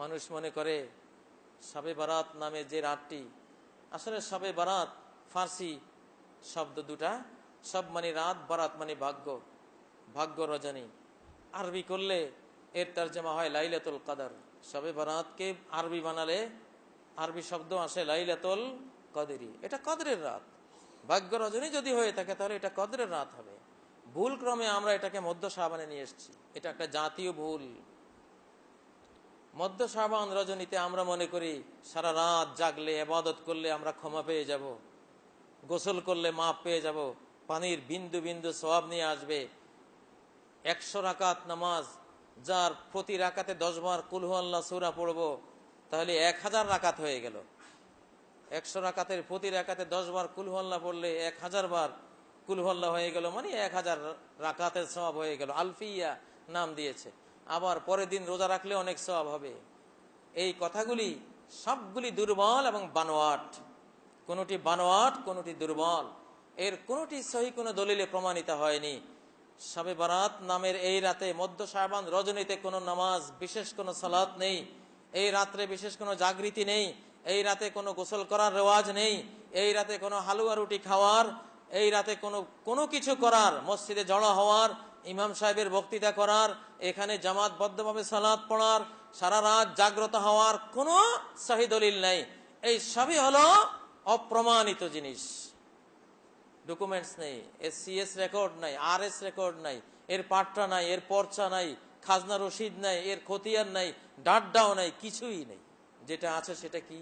মানুষ মনে করে শবে বারাত নামে যে রাতটি, আসলে শবে বারাত ফার্সি শব্দ দুটা, সব মানে রাত, বারাত মানে ভাগ্য ভাগ্য রজনী। আরবি করলে এর তর্জমা হয় লাইলাতুল কাদার। সবে বারাতকে আরবি বানালে আরবি শব্দ আসে লাইলাতুল কদরি। এটা কদরের রাত। ভাগ্য রজনী যদি হয়ে থাকে, তাহলে এটা কদরের রাত হবে। ভুল ক্রমে আমরা এটাকে মধ্য সাবানে নিয়ে এসেছি। এটা একটা জাতীয় ভুল। মধ্য সাবান রজনীতে আমরা মনে করি, সারা রাত জাগলে এবাদত করলে আমরা ক্ষমা পেয়ে যাব, গোসল করলে মাপ পেয়ে যাব, পানির বিন্দু বিন্দু সবাব নিয়ে আসবে। একশো রাকাত নামাজ, যার প্রতি রাকাতে দশ বার কুলহু আল্লাহ সুরা পড়ব, তাহলে এক হাজার রাকাত হয়ে গেল। একশো রাকাতের প্রতি রাকাতে দশ বার কুলহু আল্লাহ পড়লে এক হাজার বার কুলহু আল্লাহ হয়ে গেল মানে এক হাজার রাকাতের সবাব হয়ে গেল। আলফিয়া নাম দিয়েছে। আবার পরের দিন রোজা রাখলে অনেক সবাব হবে। এই কথাগুলি সবগুলি দুর্বল এবং বানোয়াট। কোনটি বানোয়াট, কোনটি দুর্বল। এর কোনটি সহি কোনো দলিলে প্রমাণিত হয়নি। শবে বারাত নামের এই রাতে মধ্য সাবান রজনীতে কোনো নামাজ, বিশেষ কোনো সালাত নেই। এই রাত্রে বিশেষ কোনো জাগৃতি নেই। এই রাতে কোনো গোসল করার রেওয়াজ নেই। এই রাতে কোনো হালুয়া রুটি খাওয়ার এই রাতে কোনো কোনো কিছু করার, মসজিদে জড়ো হওয়ার, ইমাম সাহেবের বক্তৃতা করার, এখানে জামাতবদ্ধভাবে সালাদ পড়ার, সারা রাত জাগ্রত হওয়ার কোনো সহি দলিল নেই। এই সবই হলো অপ্রমাণিত জিনিস। ডকুমেন্টস নেই এর সিএস রেকর্ড নাই আর এস রেকর্ড নাই, এর পাট্টা নাই, এর পর্চা নাই, খাজনা রশিদ নাই, এর খতিয়ান নাই ডাড্ডাও নাই, কিছুই নেই। যেটা আছে সেটা কি?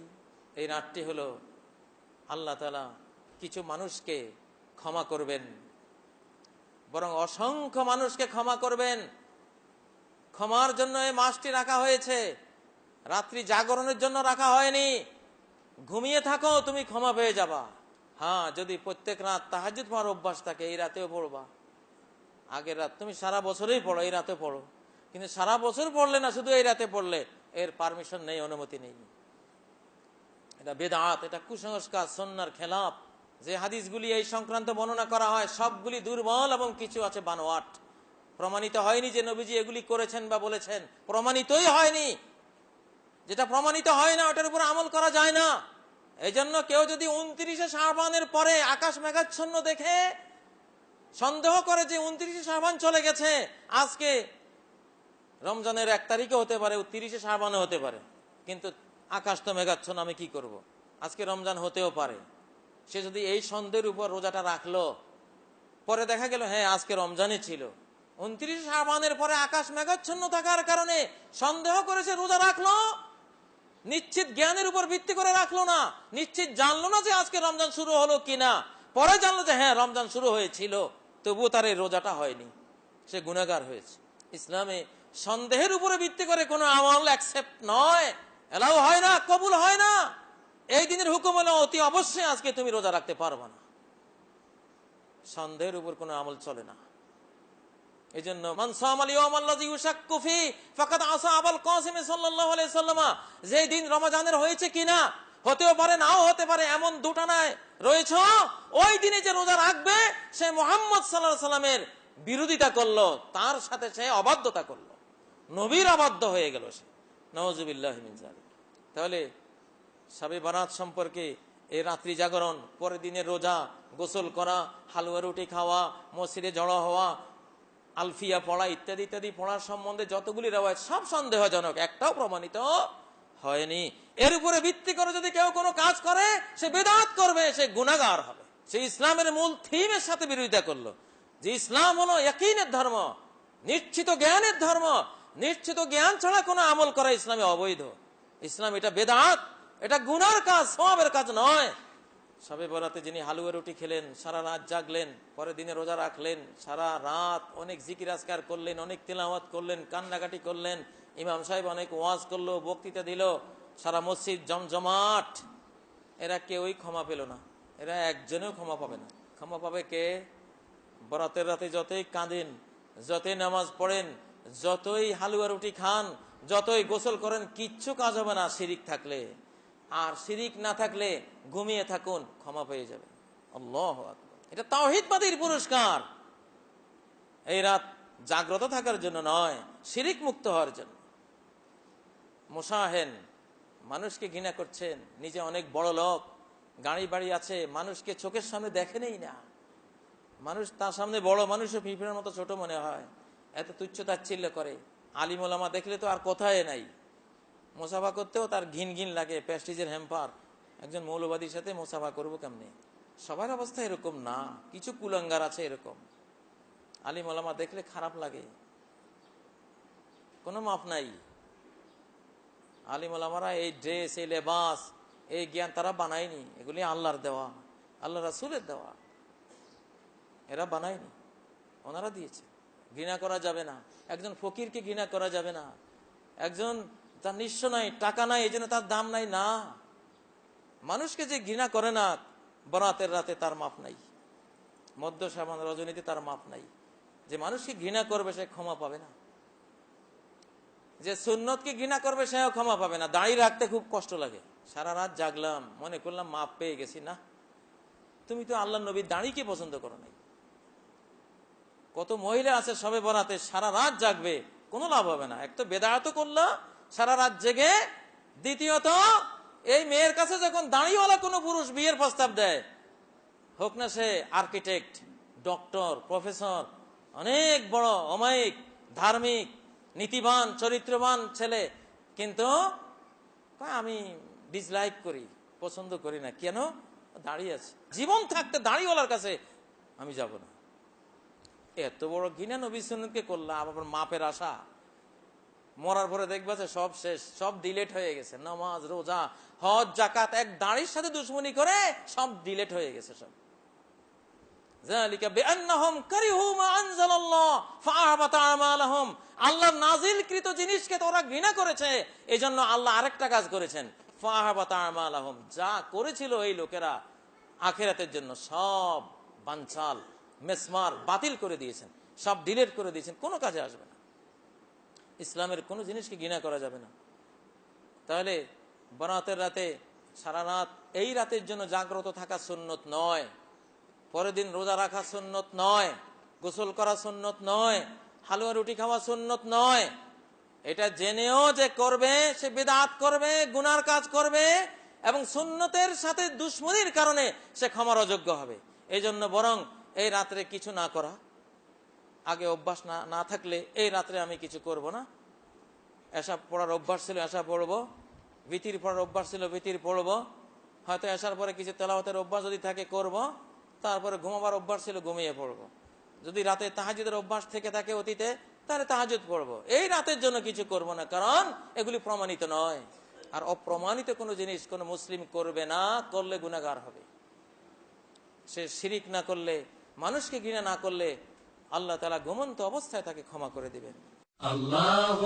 এই রাতটি হলো আল্লাহ তালা কিছু মানুষকে ক্ষমা করবেন। বরং অসংখ্য মানুষকে ক্ষমা করবেন। ক্ষমার জন্য এই মাসটি রাখা হয়েছে। রাত্রি জাগরণের জন্য রাখা হয়নি। ঘুমিয়ে থাকো, তুমি ক্ষমা পেয়ে যাবা। হ্যাঁ যদি প্রত্যেক রাত তাহাজুদ পড়ার অভ্যাস থাকে, এই রাতেও পড়বা। আগের রাত তুমি সারা বছরেই পড়ো, এই রাতে পড়ো। কিন্তু সারা বছর পড়লে না, শুধু এই রাতে পড়লে এর পারমিশন নেই, অনুমতি নেই। এটা বেদাত, এটা কুসংস্কার, সন্ন্যার খেলাপ। যে হাদিসগুলি এই সংক্রান্ত বর্ণনা করা হয়, সবগুলি দুর্বল এবং কিছু আছে বানোয়াট। প্রমাণিত হয়নি যে নবীজি এগুলি করেছেন বা বলেছেন। প্রমাণিতই হয়নি। যেটা প্রমাণিত হয় না, ওটার উপর আমল করা যায় না। এই জন্য কেউ যদি উনত্রিশে শাহবানের পরে আকাশ মেঘাচ্ছন্ন দেখে, সন্দেহ করে যে উনত্রিশে শাহবান চলে গেছে, আজকে রমজানের এক তারিখে হতে পারে তিরিশে শাহবানে হতে পারে। কিন্তু আকাশ তো মেঘাচ্ছন্ন, আমি কি করব। আজকে রমজান হতেও পারে। সে যদি এই সন্দেহের উপর রোজাটা রাখল, পরে দেখা গেল হ্যাঁ আজকে রমজানই ছিল। উনত্রিশ শাহবানের পরে আকাশ মেঘাচ্ছন্ন থাকার কারণে সন্দেহ করেছে রোজা রাখল। নিশ্চিত জ্ঞানের উপর ভিত্তি করে রাখল না। নিশ্চিত জানলো না যে আজকে রমজান শুরু হলো কিনা। পরে জানলো যে হ্যাঁ রমজান শুরু হয়েছিল। তবুও তার এই রোজাটা হয়নি। সে গুণাগার হয়েছে। ইসলামে সন্দেহের উপরে ভিত্তি করে কোনো আমল অ্যাকসেপ্ট নয়। এলাও হয় না, কবুল হয় না। এই দিনের হুকুম হলো, অতি অবশ্যই আজকে তুমি রোজা রাখতে পারবে না। সন্দেহের উপর কোনো আমল চলে না। এই জন্য যে দিন রমাজানের হয়েছে কিনা, হতেও পারে, নাও হতে পারে, এমন দুটা নাই। রয়েছ, ওই দিনে যে রোজা রাখবে, সে মোহাম্মদ সাল্লাহ সাল্লামের বিরোধিতা করল, তার সাথে সে অবাধ্যতা করল। নবীর অবাধ্য হয়ে গেল সে। নওয়াজুবিল্লাহ তাহলে সাবে বারাত সম্পর্কে এই রাত্রি জাগরণ, পরের দিনের রোজা, গোসল করা, হালুয়া রুটি খাওয়া, মসজিদে জড়ো হওয়া, আলফিয়া পড়া ইত্যাদি ইত্যাদি পড়ার সম্বন্ধে যতগুলি রেওয়াজ সব সন্দেহজনক, একটাও প্রমাণিত হয়নি। এর উপরে ভিত্তি করে যদি কেউ কোনো কাজ করে, সে বেদাত করবে, সে গুণাগার হবে। সে ইসলামের মূল থিমের সাথে বিরোধিতা করল। যে ইসলাম হলো একইনের ধর্ম, নিশ্চিত জ্ঞানের ধর্ম, নিশ্চিত জ্ঞান ছাড়া কোনো আমল করা ইসলামে অবৈধ। ইসলাম এটা বেদাত এটা গুনার কাজ সবের কাজ নয়। সবে বরাতে যিনি হালুয়া রুটি খেলেন, সারা রাত জাগলেন, পরের দিনে রোজা রাখলেন, সারা রাত অনেক জিকির আজকার করলেন, অনেক তেলাওয়াত করলেন, কান্নাকাটি করলেন। ইমাম সাহেব অনেক ওয়াজ করল, বক্তৃতা দিল, সারা মসজিদ জমজমাট। এরা কেউই ক্ষমা পেল না। এরা একজনেও ক্ষমা পাবে না। ক্ষমা পাবে কে? বরাতের রাতে যতই কাঁদেন, যতই নামাজ পড়েন, যতই হালুয়া রুটি খান, যতই গোসল করেন, কিচ্ছু কাজ হবে না শিরিক থাকলে। আর শিরিক না থাকলে ঘুমিয়ে থাকুন, ক্ষমা পেয়ে যাবে। আল্লাহ। এটা তাওহিদবাদীর পুরস্কার। এই রাত জাগ্রত থাকার জন্য নয়, শিরিক মুক্ত হওয়ার জন্য। মোশাহেন মানুষকে ঘৃণা করছেন, নিজে অনেক বড় লোক, গাড়ি বাড়ি আছে, মানুষকে চোখের সামনে দেখেনই না। মানুষ তার সামনে বড় মানুষও পিঁপড়ের মতো ছোট মনে হয়, এত তুচ্ছ তাচ্ছিল্য করে। আলিমোলামা দেখলে তো আর কোথায় নাই। মোসাফা করতেও তার ঘিন ঘিন লাগে, প্যাস্টিজের হ্যাম্পার একজন মৌলবাদীর সাথে মোসাফা করব কেমনে? সবার অবস্থা এরকম না, কিছু কুলাঙ্গার আছে এরকম। আলিমোলামা দেখলে খারাপ লাগে। কোনো মাপ নাই। আলিমোলামারা এই ড্রেস, এই লেবাস, এই জ্ঞান তারা বানায়নি। এগুলি আল্লাহর দেওয়া আল্লাহ রাসুলের দেওয়া। এরা বানায়নি, ওনারা দিয়েছে। ঘৃণা করা যাবে না। একজন ফকিরকে ঘৃণা করা যাবে না। একজন তার নিঃস্ব নাই, টাকা নাই এই জন্য তার দাম নাই, না। মানুষকে যে ঘৃণা করে না, বরাতের রাতে তার মাপ নাই। মধ্য সামান রজনীতে তার মাপ নাই। যে মানুষকে ঘৃণা করবে, সে ক্ষমা পাবে না। যে সুন্নতকে ঘৃণা করবে, সেও ক্ষমা পাবে না। দাঁড়িয়ে রাখতে খুব কষ্ট লাগে। সারা রাত জাগলাম, মনে করলাম মাপ পেয়ে গেছি, না। তুমি তো আল্লাহ নবীর দাঁড়িকে পছন্দ করো নাই? কত মহিলা আছে সবে বরাতে, সারা রাত জাগবে, কোনো লাভ হবে না। এক তো বেদায়ত করল সারা রাত জেগে। দ্বিতীয়ত, এই মেয়ের কাছে যখন দাঁড়িয়েওয়ালা কোনো পুরুষ বিয়ের প্রস্তাব দেয়, হোক না সে আর্কিটেক্ট, ডক্টর, প্রফেসর, অনেক বড় অমায়িক, ধার্মিক, নীতিবান, চরিত্রবান ছেলে, কিন্তু আমি ডিসলাইক করি, পছন্দ করি না। কেন? দাঁড়িয়ে আছে। জীবন থাকতে দাঁড়িয়েওয়ালার কাছে আমি যাব না। এত বড় ঘৃণা নবী করলাম, আবার মাপের আশা। মরার পরে দেখবা যে সব শেষ, সব ডিলেট হয়ে গেছে। নামাজ, রোজা, হজ জাকাত এক দাঁড়ির সাথে দুশ্মনী করে সব ডিলেট হয়ে গেছে সব। আল্লাহ নাজিলকৃত জিনিসকে ঘৃণা করেছে এই জন্য আল্লাহ আরেকটা কাজ করেছেন। যা করেছিল এই লোকেরা জন্য সব মেসমার বাতিল করে দিয়েছেন, সব ডিলেট করে দিয়েছেন, কোনো কাজে আসবে না। ইসলামের কোনো জিনিসকে ঘৃণা করা যাবে না। তাহলে বরাতের রাতে সারা রাত এই রাতের জন্য জাগ্রত থাকা সুন্নত নয়। পরের দিন রোজা রাখা সুন্নত নয়। গোসল করা সুন্নত নয়। হালুয়া রুটি খাওয়া সুন্নত নয়। এটা জেনেও যে করবে, সে বেদাত করবে, গুনার কাজ করবে এবং সুন্নতের সাথে দুশ্মনির কারণে সে ক্ষমার অযোগ্য হবে। এই জন্য বরং এই রাত্রে কিছু না করা। আগে অভ্যাস না না থাকলে এই রাত্রে আমি কিছু করব না। এসা পড়ার অভ্যাস ছিল এসা পড়ব। ভীতির পড়ার অভ্যাস ছিল, ভীতির পড়ব। হয়তো এসার পরে কিছু তেলাওয়াতের অভ্যাস যদি থাকে, করব। তারপরে ঘুমাবার অভ্যাস ছিল, ঘুমিয়ে পড়ব। যদি রাতে তাহাজুদের অভ্যাস থেকে থাকে অতীতে, তাহলে তাহাজুদ পড়ব। এই রাতের জন্য কিছু করব না, কারণ এগুলি প্রমাণিত নয়। আর অপ্রমাণিত কোনো জিনিস কোনো মুসলিম করবে না, করলে গুণাগার হবে। সে শিরিক না করলে, মানুষকে ঘৃণা না করলে আল্লাহ তালা ঘুমন্ত অবস্থায় তাকে ক্ষমা করে দিবেন। আল্লাহ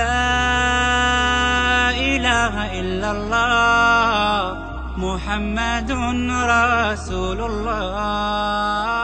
La ilaha illallah محمد رسول الله.